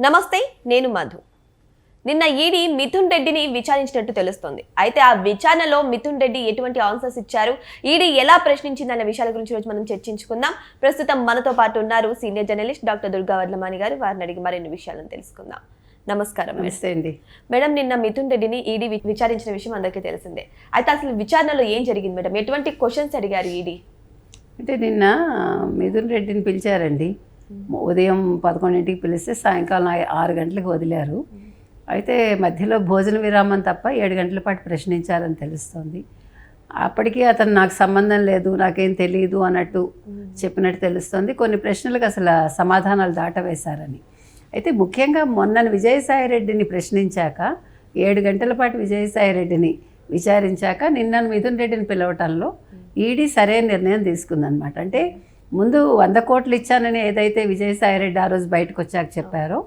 నమస్తే నేను మధు. నిన్న ఈడీ మిథున్ రెడ్డిని విచారించినట్టు తెలుస్తోంది. అయితే ఆ విచారణలో మిథున్ రెడ్డి ఎటువంటి ఆన్సర్స్ ఇచ్చారు? ఈడీ ఎలా ప్రశ్నించిందన్న విషయాల గురించి రోజు మనం చర్చించుకుందాం. ప్రస్తుతం మనతో పాటు ఉన్నారు senior journalist doctor Durga Varlamani గారు. వారిని అడిగి మరిన్ని విషయాలను తెలుసుకుందాం. నమస్కారం. నమస్తే అండి. మేడం నిన్న మిథున్ రెడ్డిని ఈడీ విచారించిన విషయం అందరికీ తెలిసిందే. అయితే అసలు విచారణలో ఏం జరిగింది మేడం? ఎటువంటి క్వశ్చన్స్ అడిగారు ఈడీ? అంటే నిన్న మిథున్ రెడ్డిని పిలిచారండి. ఉదయం పదకొండింటికి పిలిస్తే సాయంకాలం ఆరు గంటలకు వదిలారు. అయితే మధ్యలో భోజన విరామం తప్ప ఏడు గంటల పాటు ప్రశ్నించారని తెలుస్తోంది. అప్పటికి అతను నాకు సంబంధం లేదు నాకేం తెలియదు అన్నట్టు చెప్పినట్టు తెలుస్తోంది. కొన్ని ప్రశ్నలకు అసలు సమాధానాలు దాటవేశారని. అయితే ముఖ్యంగా మొన్న విజయసాయి రెడ్డిని ప్రశ్నించాక ఏడు గంటల పాటు విజయసాయి రెడ్డిని విచారించాక నిన్న మిథున్ రెడ్డిని పిలవటంలో ఈడీ సరైన నిర్ణయం తీసుకుందనమాట అంటే ముందు వంద కోట్లు ఇచ్చానని ఏదైతే విజయసాయి రెడ్డి ఆ రోజు బయటకు వచ్చాక చెప్పారో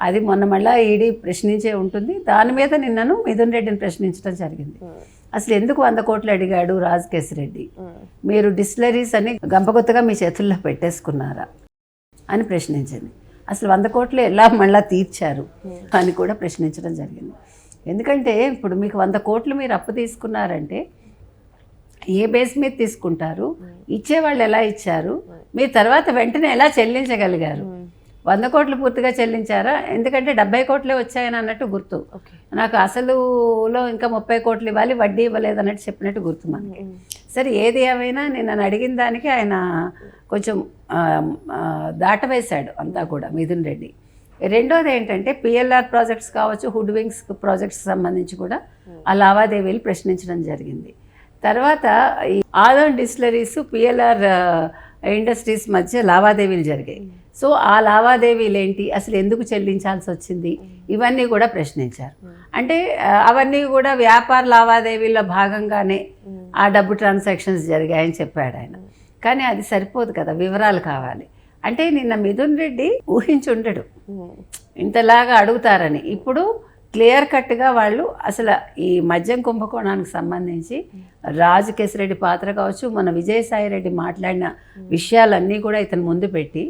అది మొన్న మళ్ళా ఈడీ ప్రశ్నించే ఉంటుంది. దాని మీద నిన్నను మిథున్ రెడ్డిని ప్రశ్నించడం జరిగింది. అసలు ఎందుకు వంద కోట్లు అడిగాడు రాజ్ రెడ్డి మీరు డిస్టిలరీస్ అని గంపగొత్తగా మీ చేతుల్లో పెట్టేసుకున్నారా అని ప్రశ్నించింది. అసలు వంద కోట్లు ఎలా మళ్ళా తీర్చారు అని కూడా ప్రశ్నించడం జరిగింది. ఎందుకంటే ఇప్పుడు మీకు వంద కోట్లు మీరు అప్పు తీసుకున్నారంటే ఏ బేస్ మీద తీసుకుంటారు? ఇచ్చేవాళ్ళు ఎలా ఇచ్చారు? మీరు తర్వాత వెంటనే ఎలా చెల్లించగలిగారు? వంద కోట్లు పూర్తిగా చెల్లించారా? ఎందుకంటే డెబ్బై కోట్లే వచ్చాయని అన్నట్టు గుర్తు. నాకు అసలులో ఇంకా ముప్పై కోట్లు ఇవ్వాలి వడ్డీ ఇవ్వలేదు అన్నట్టు చెప్పినట్టు గుర్తు మనకి. సరే ఏది ఏమైనా నేను నన్ను అడిగిన దానికి ఆయన కొంచెం దాటవేశాడు అంతా కూడా మిథున్ రెడ్డి. రెండోది ఏంటంటే పిఎల్ఆర్ ప్రాజెక్ట్స్ కావచ్చు హుడ్ వింగ్స్ ప్రాజెక్ట్స్ సంబంధించి కూడా ఆ లావాదేవీలు ప్రశ్నించడం జరిగింది. తర్వాత ఈ ఆదోన్ డిస్టిలరీస్ పిఎల్ఆర్ ఇండస్ట్రీస్ మధ్య లావాదేవీలు జరిగాయి. సో ఆ లావాదేవీలు ఏంటి? అసలు ఎందుకు చెల్లించాల్సి వచ్చింది? ఇవన్నీ కూడా ప్రశ్నించారు. అంటే అవన్నీ కూడా వ్యాపార లావాదేవీల్లో భాగంగానే ఆ డబ్బు ట్రాన్సాక్షన్స్ జరిగాయని చెప్పాడు ఆయన. కానీ అది సరిపోదు కదా వివరాలు కావాలి. అంటే నిన్న మిథున్ రెడ్డి ఊహించి ఉండడు. ఇంతలాగా అడుగుతారని. ఇప్పుడు క్లియర్ కట్గా వాళ్ళు అసలు ఈ మద్యం కుంభకోణానికి సంబంధించి రాజు కేసిరెడ్డి పాత్ర కావచ్చు మన విజయసాయి రెడ్డి మాట్లాడిన విషయాలన్నీ కూడా ఇతను ముందు పెట్టి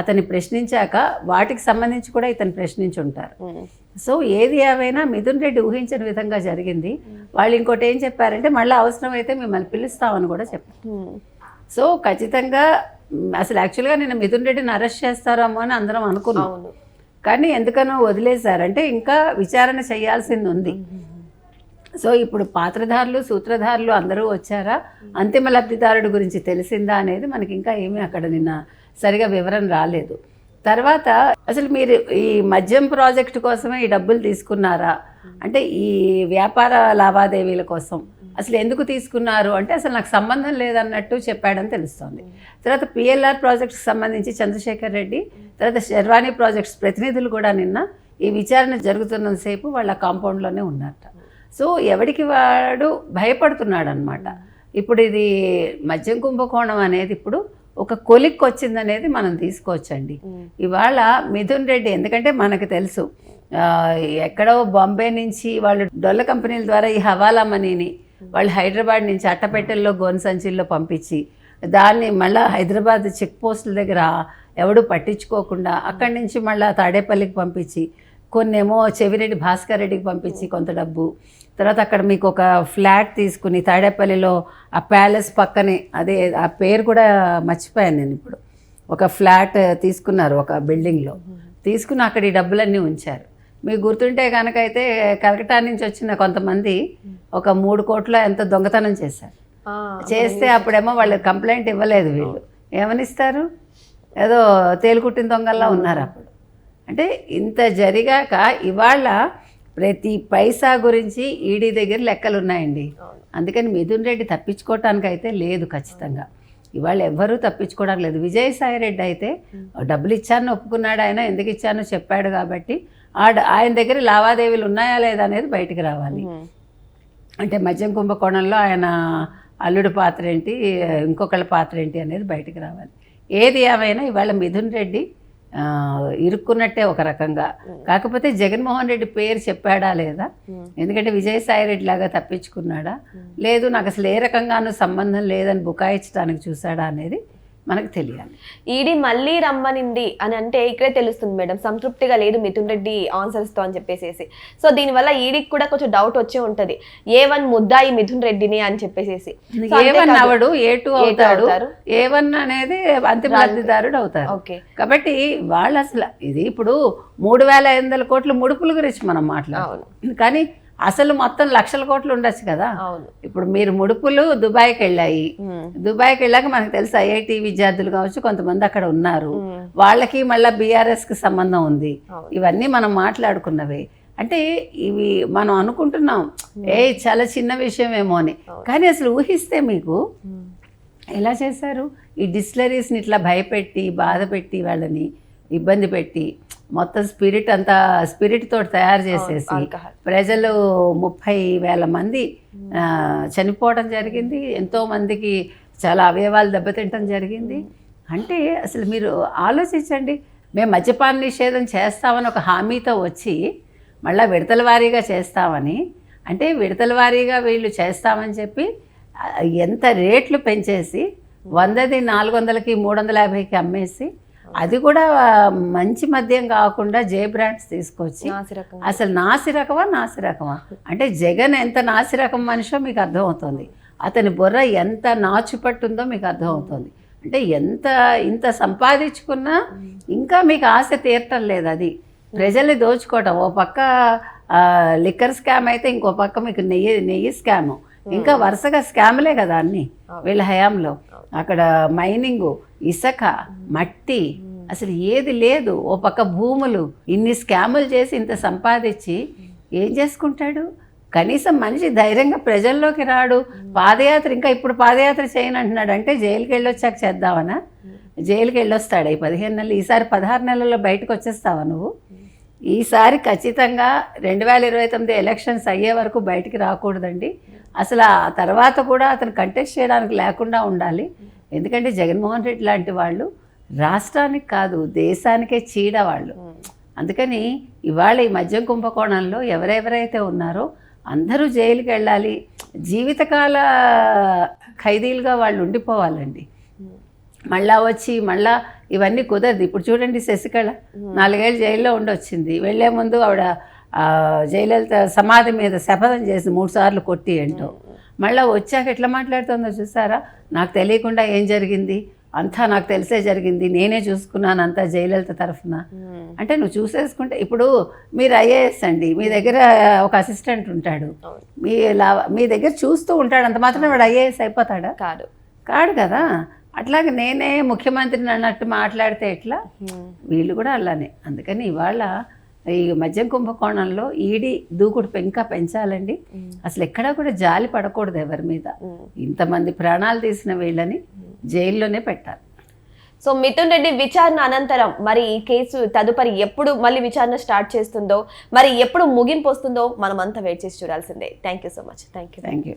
అతన్ని ప్రశ్నించాక వాటికి సంబంధించి కూడా ఇతను ప్రశ్నించి ఉంటారు సో ఏది ఏవైనా మిథున్ రెడ్డి ఊహించని విధంగా జరిగింది. వాళ్ళు ఇంకోటి ఏం చెప్పారంటే మళ్ళీ అవసరమైతే మిమ్మల్ని పిలుస్తామని కూడా చెప్పారు. సో ఖచ్చితంగా అసలు యాక్చువల్గా నేను మిథున్ రెడ్డిని అరెస్ట్ చేస్తారేమో అని అందరం అనుకున్నాం. కానీ ఎందుకనో వదిలేశారంటే ఇంకా విచారణ చేయాల్సింది ఉంది సో ఇప్పుడు పాత్రధారులు సూత్రధారులు అందరూ వచ్చారా? అంతిమ లబ్ధిదారుడు గురించి తెలిసిందా అనేది మనకి ఇంకా ఏమీ అక్కడ నిన్న సరిగా వివరణ రాలేదు. తర్వాత అసలు మీరు ఈ మద్యం ప్రాజెక్టు కోసమే ఈ డబ్బులు తీసుకున్నారా? అంటే ఈ వ్యాపార లావాదేవీల కోసం అసలు ఎందుకు తీసుకున్నారు? అంటే అసలు నాకు సంబంధం లేదన్నట్టు చెప్పాడని తెలుస్తోంది. తర్వాత పిఎల్ఆర్ ప్రాజెక్ట్కి సంబంధించి చంద్రశేఖర్ రెడ్డి తర్వాత శర్వాణి ప్రాజెక్ట్స్ ప్రతినిధులు కూడా నిన్న ఈ విచారణ జరుగుతున్నంతసేపు వాళ్ళ కాంపౌండ్లోనే ఉన్నారట. సో ఎవడికి వాడు భయపడుతున్నాడు అనమాట ఇప్పుడు ఇది మద్యం కుంభకోణం అనేది ఇప్పుడు ఒక కొలిక్ వచ్చిందనేది మనం తీసుకోవచ్చండి. ఇవాళ మిథున్ రెడ్డి ఎందుకంటే మనకు తెలుసు ఎక్కడో బాంబే నుంచి వాళ్ళు డొల్ల కంపెనీల ద్వారా ఈ హవాలా మనీని వాళ్ళు హైదరాబాద్ నుంచి అట్టపెట్టెల్లో గోన్ సంచుల్లో పంపించి దాన్ని మళ్ళీ హైదరాబాద్ చెక్ పోస్టుల దగ్గర ఎవడు పట్టించుకోకుండా అక్కడి నుంచి మళ్ళీ తాడేపల్లికి పంపించి కొన్నేమో చెవిరెడ్డి భాస్కర్ రెడ్డికి పంపించి కొంత డబ్బు. తర్వాత అక్కడ మీకు ఒక ఫ్లాట్ తీసుకుని తాడేపల్లిలో ఆ ప్యాలెస్ పక్కనే అదే ఆ పేరు కూడా మర్చిపోయాను నేను ఇప్పుడు. ఒక ఫ్లాట్ తీసుకున్నారు ఒక బిల్డింగ్లో. తీసుకుని అక్కడ ఈ డబ్బులన్నీ ఉంచారు. మీకు గుర్తుంటే కనుక అయితే కలకటా నుంచి వచ్చిన కొంతమంది ఒక మూడు కోట్ల ఎంత దొంగతనం చేశారు. చేస్తే అప్పుడేమో వాళ్ళు కంప్లైంట్ ఇవ్వలేదు వీళ్ళు. ఏమనిస్తారు ఏదో తేలుకుట్టిన దొంగల్లా ఉన్నారు అప్పుడు. అంటే ఇంత జరిగాక ఇవాళ ప్రతి పైసా గురించి ఈడీ దగ్గర లెక్కలు ఉన్నాయండి అందుకని మిథున్ రెడ్డి తప్పించుకోవటానికి అయితే లేదు ఖచ్చితంగా. ఇవాళ ఎవ్వరూ తప్పించుకోవడానికి లేదు. విజయసాయి రెడ్డి అయితే డబ్బులు ఇచ్చాను ఒప్పుకున్నాడు ఆయన ఎందుకు ఇచ్చానో చెప్పాడు కాబట్టి ఆ డ- ఆయన దగ్గర లావాదేవీలు ఉన్నాయా లేదా అనేది బయటికి రావాలి. అంటే మద్యం కుంభకోణంలో ఆయన అల్లుడు పాత్ర ఏంటి ఇంకొకళ్ళ పాత్ర ఏంటి అనేది బయటికి రావాలి. ఏది ఏమైనా ఇవాళ మిథున్ రెడ్డి ఇరుక్కున్నట్టే ఒక రకంగా. కాకపోతే జగన్మోహన్ రెడ్డి పేరు చెప్పాడా లేదా? ఎందుకంటే విజయసాయి రెడ్డి లాగా తప్పించుకున్నాడా? లేదు నాకు అసలు ఏ రకంగానూ సంబంధం లేదని బుకాయించడానికి చూసాడా అనేది మనకు తెలియాలి. ఈడీ మళ్ళీ రమ్మనింది అని అంటే ఇక్కడే తెలుస్తుంది మేడం. సంతృప్తిగా లేదు మిథున్ రెడ్డి ఆన్సర్స్తో అని చెప్పేసి సో దీనివల్ల ఈడీకి కూడా కొంచెం డౌట్ వచ్చే ఉంటది. ఏ వన్ ముద్దాయి మిథున్ రెడ్డిని అని చెప్పేసి So ఏ వన్ అవడు ఏ టూ A2 అవుతాడు. ఏ వన్ అనేది అంతిమ లబ్ధిదారుడు అవుతారు. ఓకే. కాబట్టి వాళ్ళు అసలు ఇది ఇప్పుడు మూడు వేల ఐదు వందల కోట్లు ముడుపుల గురించి మనం మాట్లాడాలి కానీ అసలు మొత్తం లక్షల కోట్లు ఉండొచ్చు కదా. ఇప్పుడు మీరు ముడుపులు దుబాయ్కి వెళ్ళాయి. దుబాయ్కి వెళ్ళాక మనకు తెలుసు ఐఐటి విద్యార్థులు కావచ్చు కొంతమంది అక్కడ ఉన్నారు. వాళ్ళకి మళ్ళీ బీఆర్ఎస్కి సంబంధం ఉంది. ఇవన్నీ మనం మాట్లాడుకున్నవే. అంటే ఇవి మనం అనుకుంటున్నాం. ఏ చాలా చిన్న విషయమేమో అని. కానీ అసలు ఊహిస్తే మీకు ఎలా చేశారు? ఈ డిస్టిలరీస్ని ఇట్లా భయపెట్టి బాధ పెట్టి వాళ్ళని ఇబ్బంది పెట్టి మొత్తం స్పిరిట్ అంతా స్పిరిట్ తోటి తయారు చేసేసి ప్రజలు ముప్పై వేల మంది చనిపోవడం జరిగింది. ఎంతో మందికి చాలా అవయవాలు దెబ్బతింటం జరిగింది. అంటే అసలు మీరు ఆలోచించండి మేము మద్యపాన నిషేధం చేస్తామని ఒక హామీతో వచ్చి మళ్ళీ విడతల వారీగా చేస్తామని అంటే విడతల వారీగా వీళ్ళు చేస్తామని చెప్పి ఎంత రేట్లు పెంచేసి వందది నాలుగు వందలకి మూడు వందల యాభైకి అమ్మేసి అది కూడా మంచి మద్యం కాకుండా జే బ్రాండ్స్ తీసుకొచ్చి నాసిరకం. అసలు నాసి రకమా నాసి రకమా అంటే జగన్ ఎంత నాసి రకం మనిషో మీకు అర్థమవుతుంది. అతని బుర్ర ఎంత నాచు పట్టుందో మీకు అర్థమవుతుంది. అంటే ఎంత ఇంత సంపాదించుకున్నా ఇంకా మీకు ఆశ తీరటం లేదు అది. ప్రజల్ని దోచుకోవటం. ఓ పక్క లిక్కర్ స్కామ్ అయితే ఇంకో పక్క మీకు నెయ్యి నెయ్యి స్కామ్. ఇంకా వరుసగా స్కామ్లే కదా అన్ని వీళ్ళ హయాంలో. అక్కడ మైనింగ్ ఇసక మట్టి అసలు ఏది లేదు. ఓ పక్క భూములు ఇన్ని స్కాములు చేసి ఇంత సంపాదించి ఏం చేసుకుంటాడు? కనీసం మనిషి ధైర్యంగా ప్రజల్లోకి రాడు. పాదయాత్ర ఇంకా ఇప్పుడు పాదయాత్ర చేయను అంటున్నాడు. అంటే జైలుకి వెళ్ళొచ్చాక చేద్దామనా? జైలుకి వెళ్ళొస్తాడు ఈ పదిహేను నెలలు ఈసారి పదహారు నెలల్లో బయటకు వచ్చేస్తావా నువ్వు? ఈసారి ఖచ్చితంగా రెండు వేల ఇరవై తొమ్మిది ఎలక్షన్స్ అయ్యే వరకు బయటికి రాకూడదండి. అసలు ఆ తర్వాత కూడా అతను కంటెస్ట్ చేయడానికి లేకుండా ఉండాలి. ఎందుకంటే జగన్మోహన్ రెడ్డి లాంటి వాళ్ళు రాష్ట్రానికి కాదు దేశానికే చీడ వాళ్ళు. అందుకని ఇవాళ ఈ మద్యం కుంభకోణంలో ఎవరెవరైతే ఉన్నారో అందరూ జైలుకి వెళ్ళాలి. జీవితకాల ఖైదీలుగా వాళ్ళు ఉండిపోవాలండి. మళ్ళా వచ్చి మళ్ళా ఇవన్నీ కుదరదు. ఇప్పుడు చూడండి శశికళ. నాలుగేళ్ళు జైల్లో ఉండొచ్చింది. వెళ్ళే ముందు ఆవిడ జయలలిత సమాధి మీద శపథం చేసి మూడు సార్లు కొట్టి ఏంటో. మళ్ళీ వచ్చాక ఎట్లా మాట్లాడుతుందో చూసారా? నాకు తెలియకుండా ఏం జరిగింది? అంతా నాకు తెలిసే జరిగింది. నేనే చూసుకున్నాను అంతా జయలలిత తరఫున. అంటే నువ్వు చూసేసుకుంటే ఇప్పుడు మీరు ఐఏఎస్ అండి. మీ దగ్గర ఒక అసిస్టెంట్ ఉంటాడు. మీ మీ దగ్గర చూస్తూ ఉంటాడు. అంత మాత్రం వాడు ఐఏఎస్ అయిపోతాడా? కాదు. కాడు కదా. అట్లాగే నేనే ముఖ్యమంత్రిని అన్నట్టు మాట్లాడితే ఎట్లా? వీళ్ళు కూడా అలానే. అందుకని ఇవాళ ఈ మద్యం కుంభకోణంలో ఈడి దూకుడు ఇంకా పెంచాలండి. అసలు ఎక్కడా కూడా జాలి పడకూడదు ఎవరి మీద. ఇంతమంది ప్రాణాలు తీసిన వీళ్ళని జైల్లోనే పెట్టాలి. సో మిథున్ రెడ్డి విచారణ అనంతరం మరి ఈ కేసు తదుపరి ఎప్పుడు మళ్ళీ విచారణ స్టార్ట్ చేస్తుందో మరి ఎప్పుడు ముగింపు వస్తుందో మనం అంతా వెయిట్ చేసి చూడాల్సిందే. Thank you so much thank you thank you